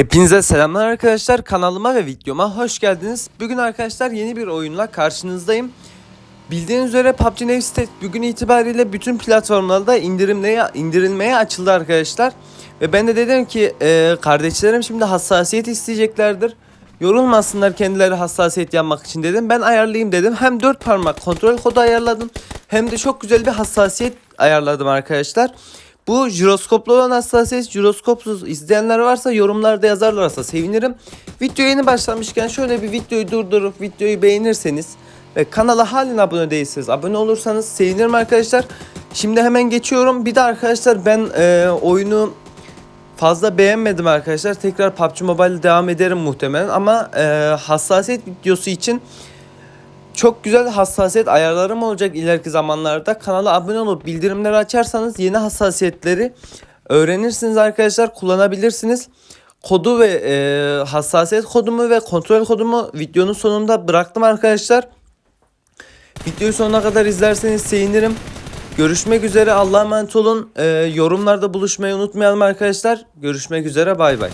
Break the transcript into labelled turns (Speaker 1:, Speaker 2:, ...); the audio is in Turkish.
Speaker 1: Hepinize selamlar arkadaşlar. Kanalıma ve videoma hoş geldiniz. Bugün arkadaşlar yeni bir oyunla karşınızdayım. Bildiğiniz üzere PUBG State bugün itibariyle bütün platformlarda indirimleye, indirilmeye açıldı arkadaşlar. Ve ben de dedim ki e, kardeşlerim şimdi hassasiyet isteyeceklerdir. Yorulmasınlar kendileri hassasiyet yapmak için dedim. Ben ayarlayayım dedim. Hem 4 parmak kontrol kodu ayarladım. Hem de çok güzel bir hassasiyet ayarladım arkadaşlar. Bu jiroskoplu olan hassasiyet jiroskopsuz izleyenler varsa yorumlarda yazarlarsa sevinirim. Video yeni başlamışken şöyle bir videoyu durdurup videoyu beğenirseniz ve kanala halen abone değilseniz abone olursanız sevinirim arkadaşlar. Şimdi hemen geçiyorum. Bir de arkadaşlar ben e, oyunu fazla beğenmedim arkadaşlar. Tekrar PUBG Mobile devam ederim muhtemelen ama e, hassasiyet videosu için çok güzel hassasiyet ayarlarım olacak ileriki zamanlarda. Kanala abone olup bildirimleri açarsanız yeni hassasiyetleri öğrenirsiniz arkadaşlar. Kullanabilirsiniz. Kodu ve e, hassasiyet kodumu ve kontrol kodumu videonun sonunda bıraktım arkadaşlar. Videoyu sonuna kadar izlerseniz sevinirim. Görüşmek üzere. Allah'a emanet olun. E, yorumlarda buluşmayı unutmayalım arkadaşlar. Görüşmek üzere. Bay bay.